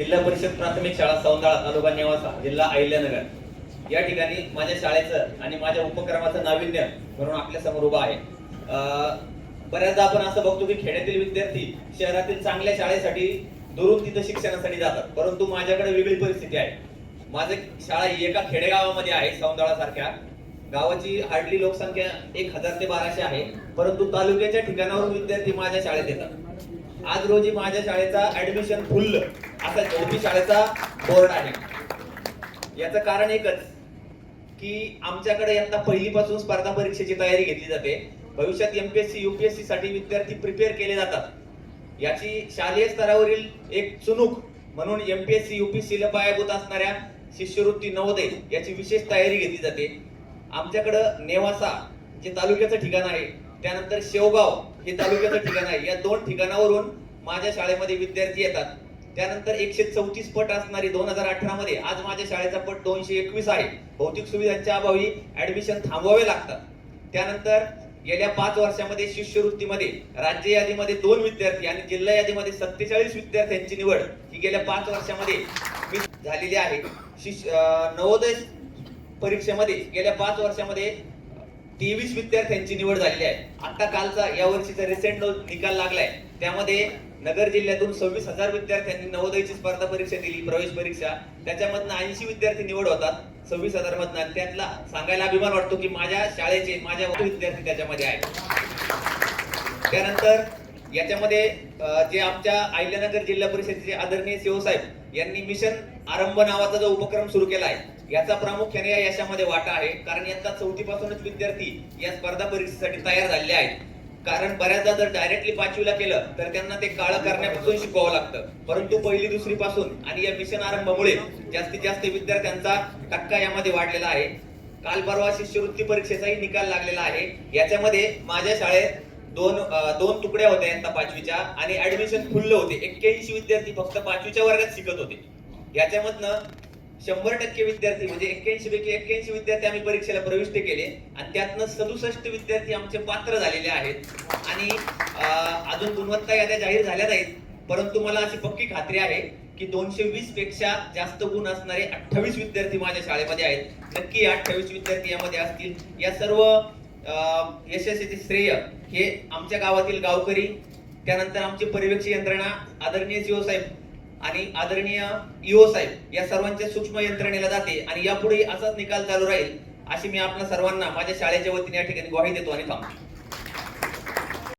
जिल्हा परिषद प्राथमिक शाळा सौंदाळा तालुका नेवासा जिल्हा अहिल्यानगर. या ठिकाणी माझ्या शाळेचं आणि माझ्या उपक्रमाचं नाविन्य म्हणून आपल्यासमोर उभं आहे. अं, बऱ्याचदा आपण असं बघतो की खेड्यातील विद्यार्थी शहरातील चांगल्या शाळेसाठी दुरून तिथं शिक्षणासाठी जातात परंतु माझ्याकडे वेगळी परिस्थिती आहे. माझं शाळा एका खेडेगावामध्ये आहे सौंदाळा सारख्या गावाची हार्डली लोकसंख्या एक हजार ते बाराशे आहे परंतु तालुक्याच्या ठिकाणावरून विद्यार्थी माझ्या शाळेत येतात. आज रोजी माझ्या शाळेचा ऍडमिशन फुल्ल असा चौथी शाळेचा बोर्ड आहे. याचं कारण एकच की आमच्याकडे यंदा पहिलीपासून स्पर्धा परीक्षेची तयारी घेतली जाते. भविष्यात एमपीएससी युपीएससी साठी विद्यार्थी प्रिपेअर केले जातात. याची शालेय स्तरावरील एक चुनूक म्हणून एमपीएससी युपीएससी पायाभूत असणाऱ्या शिष्यवृत्ती नवोदय याची विशेष तयारी घेतली जाते. आमच्याकडं नेवासा जे तालुक्याचं ठिकाण आहे त्यानंतर शेवगाव हे तालुक्याचं ठिकाण आहे. या दोन ठिकाणावरून माझ्या शाळेमध्ये विद्यार्थी येतात. त्यानंतर एकशे चौतीस पट असणारी दोन हजार अठरा मध्ये आज माझ्या शाळेचा पट दोनशे एकवीस आहे. भौतिक सुविधांच्या अभावी ऍडमिशन थांबवावे लागतात. त्यानंतर गेल्या पाच वर्षामध्ये शिष्यवृत्तीमध्ये राज्य यादीमध्ये दोन विद्यार्थी आणि जिल्हा यादीमध्ये सत्तेचाळीस विद्यार्थ्यांची निवड ही गेल्या पाच वर्षामध्ये झालेली आहे. शिष्य नवोदय परीक्षेमध्ये गेल्या पाच वर्षामध्ये तेवीस विद्यार्थ्यांची निवड झालेली आहे. आता कालचा या वर्षीचा रिसेंट निकाल लागलाय. त्यामध्ये नगर जिल्ह्यातून सव्वीस हजार विद्यार्थ्यांनी नवोदयची स्पर्धा परीक्षा दिली प्रवेश परीक्षा. त्याच्यामधनं ऐंशी विद्यार्थी निवड होतात सव्वीस हजार मधनं. त्यातला सांगायला अभिमान वाटतो की माझ्या शाळेचे माझ्या विद्यार्थी त्याच्यामध्ये आहेत. त्यानंतर याच्यामध्ये जे आमच्या अहिल्यानगर जिल्हा परिषदेचे आदरणीय शिवसाहेब यांनी मिशन आरंभ नावाचा जो उपक्रम सुरू केला आहे याचा प्रामुख्याने या यशामध्ये वाटा आहे. कारण यंदा चौथीपासूनच विद्यार्थी या स्पर्धा परीक्षेसाठी तयार झालेले आहेत. कारण बऱ्याचदा जर डायरेक्टली पाचवीला केलं तर त्यांना ते काळ करण्यापासून शिकवावं लागतं. परंतु पहिली दुसरी पासून आणि या मिशन आरंभामुळे जास्तीत जास्त विद्यार्थ्यांचा टक्का यामध्ये वाढलेला आहे. काल परवा शिष्यवृत्ती परीक्षेचाही निकाल लागलेला आहे. याच्यामध्ये माझ्या शाळेत दोन दोन तुकड्या होत्या यंदा पाचवीच्या आणि ऍडमिशन खुल्लं होते. एक्क्याऐंशी विद्यार्थी फक्त पाचवीच्या वर्गात शिकत होते. याच्यामधनं शंभर टक्के विद्यार्थी म्हणजे एक्क्याऐंशी पैकी एक्क्याऐंशी विद्यार्थी आम्ही परीक्षेला प्रविष्ट केले. आणि त्यातनं सदुसष्ट विद्यार्थी आमचे पात्र झालेले आहेत. आणि अजून गुणवत्ता याद्या जाहीर झाल्या नाहीत. परंतु मला अशी पक्की खात्री आहे की दोनशे वीसपेक्षा जास्त गुण असणारे अठ्ठावीस विद्यार्थी माझ्या शाळेमध्ये आहेत. नक्की अठ्ठावीस विद्यार्थी यामध्ये असतील. या सर्व अं, यशस्वीचे श्रेय हे आमच्या गावातील गावकरी त्यानंतर आमची पर्यवेक्षी यंत्रणा आदरणीय सीओ साहेब आणि आदरणीय ईओ साहेब या सर्वांच्या सूक्ष्म यंत्रणेला जाते आणि यापुढे असाच निकाल चालू राहील अशी मी आपल्या सर्वांना माझ्या शाळेच्या वतीने या ठिकाणी ग्वाही देतो आणि थांबतो.